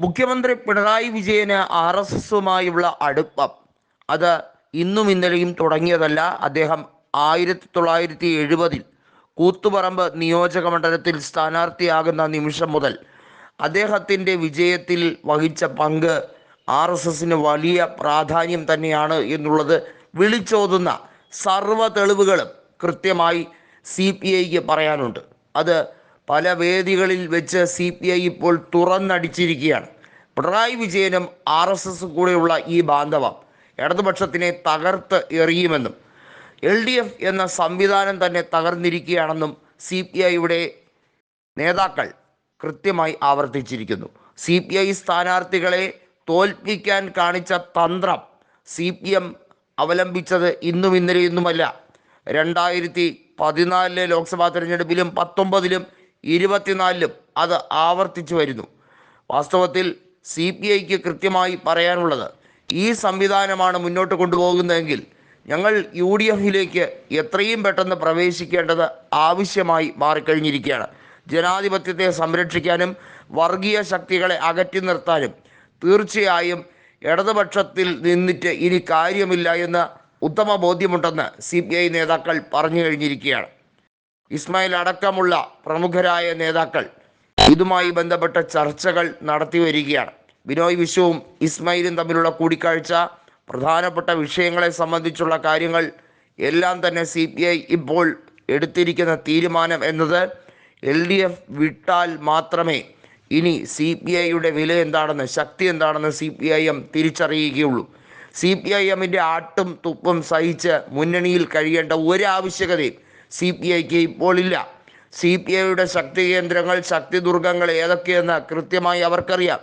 മുഖ്യമന്ത്രി പിണറായി വിജയന് R S എസുമായുള്ള അടുപ്പം അത് ഇന്നും ഇന്നലെയും തുടങ്ങിയതല്ല. അദ്ദേഹം ആയിരത്തി തൊള്ളായിരത്തി എഴുപതിൽ കൂത്തുപറമ്പ് നിയോജക മണ്ഡലത്തിൽ സ്ഥാനാർത്ഥിയാകുന്ന നിമിഷം മുതൽ അദ്ദേഹത്തിന്റെ വിജയത്തിൽ വഹിച്ച പങ്ക് ആർ എസ് എസിന് വലിയ പ്രാധാന്യം തന്നെയാണ് എന്നുള്ളത് വിളിച്ചോതുന്ന സർവ തെളിവുകളും കൃത്യമായി സി പി ഐക്ക് പറയാനുണ്ട്. അത് പല വേദികളിൽ വെച്ച് സി പി ഐ ഇപ്പോൾ തുറന്നടിച്ചിരിക്കുകയാണ്. പിണറായി വിജയനും ആർ എസ് എസ് കൂടെയുള്ള ഈ ബാന്ധവം ഇടതുപക്ഷത്തിനെ തകർത്ത് എറിയുമെന്നും എൽ ഡി എഫ് എന്ന സംവിധാനം തന്നെ തകർന്നിരിക്കുകയാണെന്നും സി പി ഐയുടെ നേതാക്കൾ കൃത്യമായി ആവർത്തിച്ചിരിക്കുന്നു. സി പി ഐ സ്ഥാനാർത്ഥികളെ തോൽപ്പിക്കാൻ കാണിച്ച തന്ത്രം സി പി എം അവലംബിച്ചത് ഇന്നും ഇന്നലെയൊന്നുമല്ല. രണ്ടായിരത്തി പതിനാലിലെ ലോക്സഭാ തെരഞ്ഞെടുപ്പിലും പത്തൊമ്പതിലും ഇരുപത്തിനാലിലും അത് ആവർത്തിച്ചു വരുന്നു. വാസ്തവത്തിൽ സി പി ഐക്ക് കൃത്യമായി പറയാനുള്ളത് ഈ സംവിധാനമാണ് മുന്നോട്ട് കൊണ്ടുപോകുന്നതെങ്കിൽ ഞങ്ങൾ യു ഡി എഫിലേക്ക് എത്രയും പെട്ടെന്ന് പ്രവേശിക്കേണ്ടത് ആവശ്യമായി മാറിക്കഴിഞ്ഞിരിക്കുകയാണ്. ജനാധിപത്യത്തെ സംരക്ഷിക്കാനും വർഗീയ ശക്തികളെ അകറ്റി നിർത്താനും തീർച്ചയായും ഇടതുപക്ഷത്തിൽ നിന്നിട്ട് ഇനി കാര്യമില്ല എന്ന് ഉത്തമ ബോധ്യമുണ്ടെന്ന് സി പി ഐ നേതാക്കൾ പറഞ്ഞു കഴിഞ്ഞിരിക്കുകയാണ്. ഇസ്മായിൽ അടക്കമുള്ള പ്രമുഖരായ നേതാക്കൾ ഇതുമായി ബന്ധപ്പെട്ട ചർച്ചകൾ നടത്തി വരികയാണ്. ബിനോയ് വിശ്വവും ഇസ്മായിലും തമ്മിലുള്ള കൂടിക്കാഴ്ച പ്രധാനപ്പെട്ട വിഷയങ്ങളെ സംബന്ധിച്ചുള്ള കാര്യങ്ങൾ എല്ലാം തന്നെ സി പി ഐ ഇപ്പോൾ എടുത്തിരിക്കുന്ന തീരുമാനം എന്നത് എൽ ഡി എഫ് വിട്ടാൽ മാത്രമേ ഇനി സി പി ഐയുടെ വില എന്താണെന്ന് ശക്തി എന്താണെന്ന് സി പി ഐ എം തിരിച്ചറിയുകയുള്ളൂ. സി പി ഐ എമ്മിന്റെ ആട്ടും തുപ്പും സഹിച്ച് മുന്നണിയിൽ കഴിയേണ്ട ഒരു ആവശ്യകതയും സി പി ഐക്ക് ഇപ്പോൾ ഇല്ല സി പി ഐയുടെ ശക്തി കേന്ദ്രങ്ങൾ ശക്തി ദുർഗങ്ങൾ ഏതൊക്കെയെന്ന് കൃത്യമായി അവർക്കറിയാം.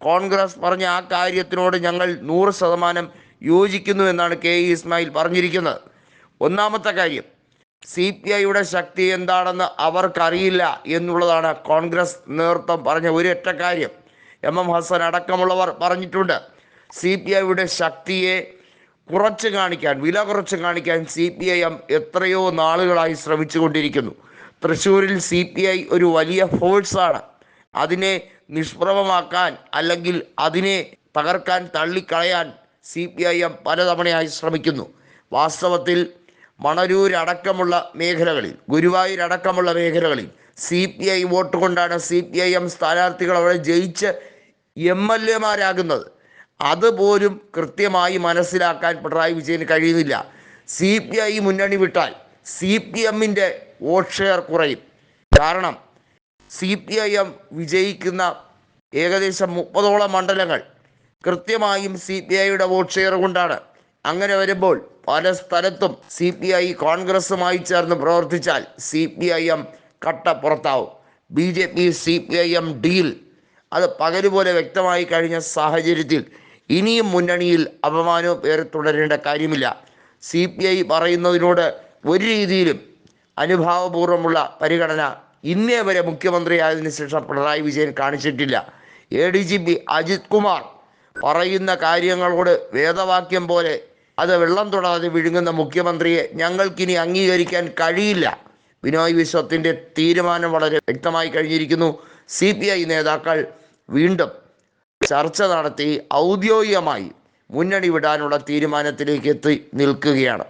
കോൺഗ്രസ് പറഞ്ഞ ആ കാര്യത്തിനോട് ഞങ്ങൾ നൂറ് ശതമാനം യോജിക്കുന്നു എന്നാണ് കെ ഇ ഇസ്മായിൽ പറഞ്ഞിരിക്കുന്നത്. ഒന്നാമത്തെ കാര്യം സി പി ഐയുടെ ശക്തി എന്താണെന്ന് അവർക്കറിയില്ല എന്നുള്ളതാണ് കോൺഗ്രസ് നേതൃത്വം പറഞ്ഞ ഒരൊറ്റ കാര്യം. എം എം ഹസൻ അടക്കമുള്ളവർ പറഞ്ഞിട്ടുണ്ട് സി പി ഐയുടെ ശക്തിയെ കുറച്ച് കാണിക്കാൻ വില കുറച്ച് കാണിക്കാൻ സി പി ഐ എം എത്രയോ നാളുകളായി ശ്രമിച്ചുകൊണ്ടിരിക്കുന്നു. തൃശ്ശൂരിൽ സി പി ഐ ഒരു വലിയ ഫോഴ്സാണ്. അതിനെ നിഷ്പ്രഭമാക്കാൻ അല്ലെങ്കിൽ അതിനെ തകർക്കാൻ തള്ളിക്കളയാൻ സി പി ഐ എം പലതവണയായി ശ്രമിക്കുന്നു. വാസ്തവത്തിൽ മണരൂരടക്കമുള്ള മേഖലകളിൽ ഗുരുവായൂരടക്കമുള്ള മേഖലകളിൽ സി പി ഐ വോട്ട് കൊണ്ടാണ് സി പി ഐ എം സ്ഥാനാർത്ഥികൾ അവിടെ ജയിച്ച് എം എൽ എമാരാകുന്നത് അതുപോലും കൃത്യമായി മനസ്സിലാക്കാൻ പിണറായി വിജയന് കഴിയുന്നില്ല. സി പി ഐ മുന്നണി വിട്ടാൽ സി പി എമ്മിന്റെ വോട്ട് ഷെയർ കുറയും. കാരണം സി പി ഐ എം വിജയിക്കുന്ന ഏകദേശം മുപ്പതോളം മണ്ഡലങ്ങൾ കൃത്യമായും സി പി ഐയുടെ വോട്ട് ഷെയർ കൊണ്ടാണ്. അങ്ങനെ വരുമ്പോൾ പല സ്ഥലത്തും സി പി ഐ കോൺഗ്രസുമായി ചേർന്ന് പ്രവർത്തിച്ചാൽ സി പി ഐ എം കട്ട പുറത്താവും. B J P C P I M deal. അത് പകരുപോലെ വ്യക്തമായി കഴിഞ്ഞ സാഹചര്യത്തിൽ ഇനിയും മുന്നണിയിൽ അപമാനവും പേര് തുടരേണ്ട കാര്യമില്ല. സി പി ഐ പറയുന്നതിനോട് ഒരു രീതിയിലും അനുഭാവപൂർവമുള്ള പരിഗണന ഇന്നേ വരെ മുഖ്യമന്ത്രിയായതിനു ശേഷം പിണറായി വിജയൻ കാണിച്ചിട്ടില്ല. A D G P Ajith Kumar പറയുന്ന കാര്യങ്ങളോട് വേദവാക്യം പോലെ അത് വെള്ളം തൊടാതെ വിഴുങ്ങുന്ന മുഖ്യമന്ത്രിയെ ഞങ്ങൾക്കിനി അംഗീകരിക്കാൻ കഴിയില്ല. ബിനോയ് വിശ്വത്തിന്റെ തീരുമാനം വളരെ വ്യക്തമായി കഴിഞ്ഞിരിക്കുന്നു. സി നേതാക്കൾ വീണ്ടും ചർച്ച നടത്തി ഔദ്യോഗികമായി മുന്നണി വിടാനുള്ള തീരുമാനത്തിലേക്ക് എത്തി നിൽക്കുകയാണ്.